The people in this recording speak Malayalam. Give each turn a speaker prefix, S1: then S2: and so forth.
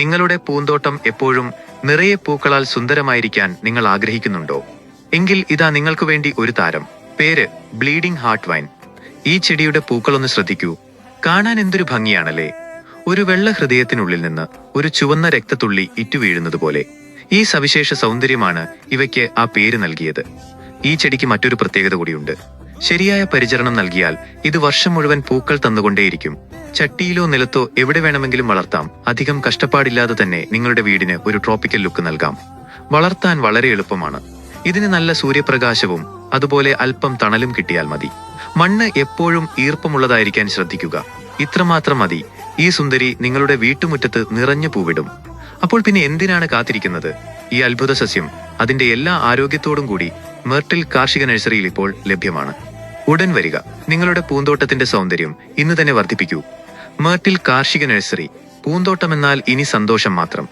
S1: നിങ്ങളുടെ പൂന്തോട്ടം എപ്പോഴും നിറയെ പൂക്കളാൽ സുന്ദരമായിരിക്കാൻ നിങ്ങൾ ആഗ്രഹിക്കുന്നുണ്ടോ? എങ്കിൽ ഇതാ നിങ്ങൾക്ക് വേണ്ടി ഒരു താരം. പേര് ബ്ലീഡിംഗ് ഹാർട്ട് വൈൻ. ഈ ചെടിയുടെ പൂക്കളൊന്ന് ശ്രദ്ധിക്കൂ. കാണാൻ എന്തൊരു ഭംഗിയാണല്ലേ? ഒരു വെള്ള ഹൃദയത്തിനുള്ളിൽ നിന്ന് ഒരു ചുവന്ന രക്തത്തുള്ളി ഇറ്റുവീഴുന്നത് പോലെ ഈ സവിശേഷ സൗന്ദര്യമാണ് ഇവയ്ക്ക് ആ പേര് നൽകിയത്. ഈ ചെടിക്ക് മറ്റൊരു പ്രത്യേകത കൂടിയുണ്ട്. ശരിയായ പരിചരണം നൽകിയാൽ ഇത് വർഷം മുഴുവൻ പൂക്കൾ തന്നുകൊണ്ടേയിരിക്കും. ചട്ടിയിലോ നിലത്തോ എവിടെ വേണമെങ്കിലും വളർത്താം. അധികം കഷ്ടപ്പാടില്ലാതെ തന്നെ നിങ്ങളുടെ വീടിന് ഒരു ട്രോപ്പിക്കൽ ലുക്ക് നൽകാം. വളർത്താൻ വളരെ എളുപ്പമാണ്. ഇതിന് നല്ല സൂര്യപ്രകാശവും അതുപോലെ അല്പം തണലും കിട്ടിയാൽ മതി. മണ്ണ് എപ്പോഴും ഈർപ്പമുള്ളതായിരിക്കാൻ ശ്രദ്ധിക്കുക. ഇത്രമാത്രം മതി. ഈ സുന്ദരി നിങ്ങളുടെ വീട്ടുമുറ്റത്ത് നിറഞ്ഞു പൂവിടും. അപ്പോൾ പിന്നെ എന്തിനാണ് കാത്തിരിക്കുന്നത്? ഈ അത്ഭുത സസ്യം അതിന്റെ എല്ലാ ആരോഗ്യത്തോടും കൂടി മെർട്ടിൽ കാർഷിക നഴ്സറിയിൽ ഇപ്പോൾ ലഭ്യമാണ്. ഉടൻ വരിക. നിങ്ങളുടെ പൂന്തോട്ടത്തിന്റെ സൗന്ദര്യം ഇന്ന് തന്നെ വർദ്ധിപ്പിക്കൂ. മെർട്ടിൽ കാർഷിക നഴ്സറി പൂന്തോട്ടമെന്നാൽ ഇനി സന്തോഷം മാത്രം.